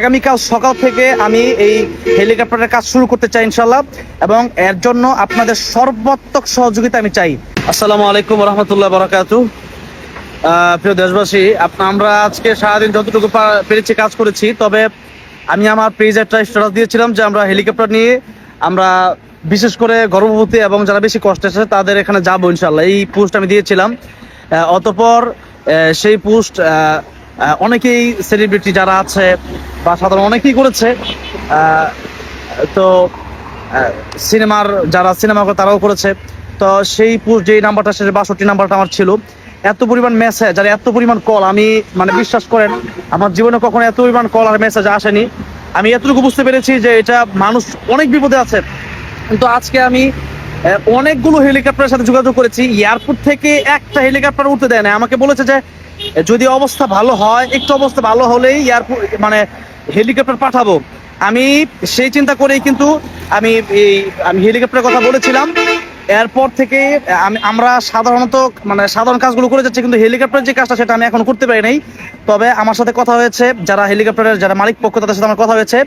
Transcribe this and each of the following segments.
আগামীকাল সকাল থেকে আমি এই হেলিকপ্টারের কাজ শুরু করতে চাই ইনশাল্লাহ এবং এর জন্য আপনাদের সর্বাত্মক সহযোগিতা আমি চাই। আসসালামু আলাইকুম রহমতুল্লাহ বরাকাতু। প্রিয় দেশবাসী আমরা আজকে সারাদিন যতটুকু পেরেছি কাজ করেছি, তবে আমি আমার পেজ একটা স্ট্যাটাস দিয়েছিলাম যে আমরা হেলিকপ্টার নিয়ে আমরা বিশেষ করে গর্ভবতী এবং যারা বেশি কষ্ট আছে, তাদের এখানে যাব ইনশাল্লাহ এই পোস্ট আমি দিয়েছিলাম। অতঃপর সেই পোস্ট অনেকেই সেলিব্রিটি যারা আছে বা সাধারণ অনেকেই করেছে। তো সিনেমার যারা সিনেমা করে তারাও করেছে। তো সেই যেই নাম্বারটা সেটা বাষট্টি নাম্বারটা আমার ছিল। এত পরিমাণ মেসেজ আর এত পরিমাণ কল আমি মানে বিশ্বাস করেন, আমার জীবনে কখনো এত পরিমাণ কল আর মেসেজ আসেনি। আমি এতটুকু বুঝতে পেরেছি যে এটা মানুষ অনেক বিপদে আছে। কিন্তু আজকে আমি অনেকগুলো হেলিকপ্টারের সাথে যোগাযোগ করেছি। এয়ারপোর্ট থেকে একটা হেলিকপ্টার উঠতে দেয় না আমাকে বলেছে যে, যদি অবস্থা ভালো হয়, একটু অবস্থা ভালো হলেই এয়ারপোর্ট মানে হেলিকপ্টার পাঠাবো। আমি সেই চিন্তা করেই কিন্তু আমি এই, আমি হেলিকপ্টারের কথা বলেছিলাম। এরপর থেকে, আমি, আমরা সাধারণত মানে সাধারণ কাজগুলো করে যাচ্ছি, কিন্তু হেলিকপ্টারের যে কাজটা সেটা আমি এখন করতে পারি নাই। তবে আমার সাথে কথা হয়েছে, যারা হেলিকপ্টারের, যারা মালিক পক্ষ, তাদের সাথে আমার কথা হয়েছে।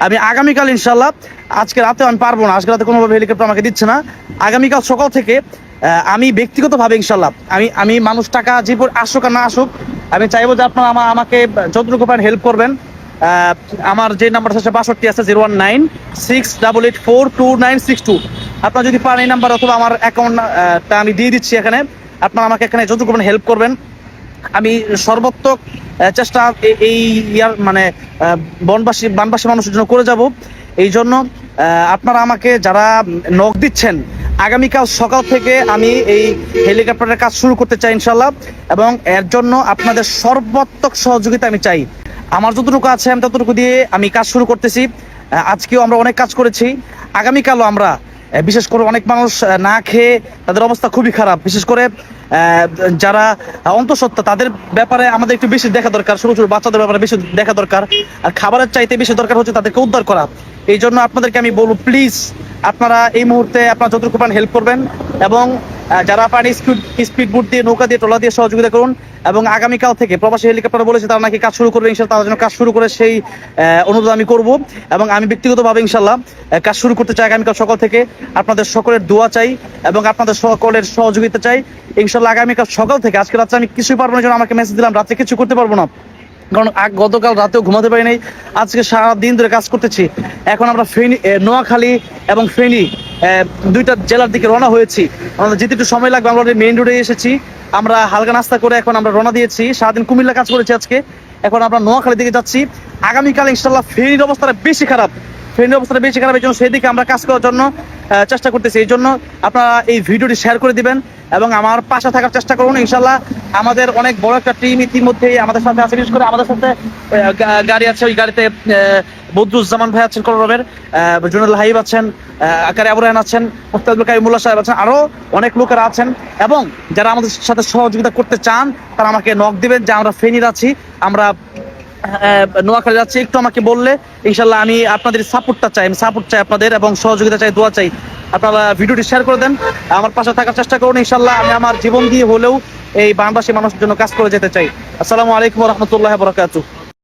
আমি আগামীকাল ইনশাল্লাহ আজকে রাতে আমি পারব না, আজকে রাতে কোনোভাবে হেলিকপ্টার আমাকে দিচ্ছে না। আগামীকাল সকাল থেকে আমি ব্যক্তিগতভাবে ইনশাল্লাহ আমি আমি মানুষ টাকা যে আসুক আর না আসুক, আমি চাইব যে আপনারা আমা- আমাকে যতটুকু পারেন হেল্প করবেন। আমার যে নাম্বার আছে, বাষট্টি আছে zero one nine six double eight four two nine six two আপনার যদি পারেন এই নাম্বার অথবা আমার অ্যাকাউন্টটা আমি দিয়ে দিচ্ছি এখানে। আপনারা আমাকে এখানে যত করবেন হেল্প করবেন, আমি সর্বাত্মক চেষ্টা এই ইয়ার মানে বনবাসী, বানবাসী মানুষের জন্য করে যাব। এই জন্য আপনারা আমাকে যারা নখ দিচ্ছেন, আগামীকাল সকাল থেকে আমি এই হেলিকপ্টারের কাজ শুরু করতে চাই ইনশাল্লাহ এবং এর জন্য আপনাদের সর্বাত্মক সহযোগিতা আমি চাই। আমার যতটুকু আছে, আমি ততটুকু দিয়ে আমি কাজ শুরু করতেছি। আজকেও আমরা অনেক কাজ করেছি। আগামীকালও আমরা বিশেষ করে অনেক মানুষ না খেয়ে তাদের অবস্থা খুবই খারাপ। বিশেষ করে যারা অন্তঃসত্ত্বা, তাদের ব্যাপারে আমাদের একটু বেশি দেখা দরকার। ছোট ছোট বাচ্চাদের ব্যাপারে বেশি দেখা দরকার। আর খাবারের চাইতে বেশি দরকার হচ্ছে তাদেরকে উদ্ধার করা। এই জন্য আপনাদেরকে আমি বলব প্লিজ আপনারা এই মুহূর্তে আপনারা যতটুকু পান হেল্প করবেন। এবং যারা পান স্পিড স্পিড বোট দিয়ে, নৌকা দিয়ে ট্রলা দিয়ে সহযোগিতা করুন এবং আগামীকাল থেকে প্রবাসী হেলিকপ্টার বলেছে তারা নাকি কাজ শুরু করবে ইনশাল্লাহ তারা যেন কাজ শুরু করে সেই অনুরোধ আমি করব। এবং আমি ব্যক্তিগতভাবে ইনশাল্লাহ কাজ শুরু করতে চাই আগামীকাল সকাল থেকে। আপনাদের সকলের দোয়া চাই এবং আপনাদের সকলের সহযোগিতা চাই। ইনশাল্লাহ আগামীকাল সকাল থেকে, আজকে রাত্রে আমি কিছুই পারব না যেন আমাকে মেসেজ দিলাম, রাত্রে কিছু করতে পারব না। কারণ গতকাল রাতেও ঘুমাতে পারি নাই, আজকে সারা দিন ধরে কাজ করতেছি। এখন আমরা ফেনী নোয়াখালী এবং ফেনী দুইটা জেলার দিকে রওনা হয়েছি। আমাদের যেতে একটু সময় লাগবে, আমরা মেইন রোডে এসেছি। আমরা হালকা নাস্তা করে এখন আমরা রওনা দিয়েছি। সারাদিন কুমিল্লা কাজ করেছি আজকে। এখন আমরা নোয়াখালীর দিকে যাচ্ছি। আগামীকাল ইনশাল্লাহ ফেরির অবস্থাটা বেশি খারাপ। ফ্রেন্ডের অবস্থাটা বেশি খারাপ, এই জন্য সেদিকে আমরা কাজ করার জন্য চেষ্টা করতেছি। এই জন্য আপনারা এই ভিডিওটি শেয়ার করে দিবেন। এবং আমার পাশে থাকার চেষ্টা করুন। ইনশাল্লাহ আমাদের অনেক বড় একটা টিম ইতিমধ্যেই আমাদের সাথে আছে। বিশেষ করে আমাদের সাথে গাড়ি আছে ওই গাড়িতে বদরুজ্জামান ভাই আছেন করবের জুনুল হাইব আছেন আকারে আবু রায়হান আছেন মুস্তাদুল কাইমুল্লাহ সাহেব আছেন, আরও অনেক লোকেরা আছেন। এবং যারা আমাদের সাথে সহযোগিতা করতে চান, তারা আমাকে নক দিবেন যে আমরা ফেনীর আছি, আমরা নোয়াখালী যাচ্ছি, একটু আমাকে বললে, ইনশাল্লাহ আমি আপনাদের সাপোর্টটা চাই, আমি সাপোর্ট চাই আপনাদের এবং সহযোগিতা চাই, দোয়া চাই। আপনারা ভিডিওটি শেয়ার করে দেন, আমার পাশে থাকার চেষ্টা করুন, ইনশাল্লাহ আমি আমার জীবন দিয়ে হলেও এই বাংলাদেশি মানুষের জন্য কাজ করে যেতে চাই। আসসালামু আলাইকুম রহমতুল্লাহ বরকাতু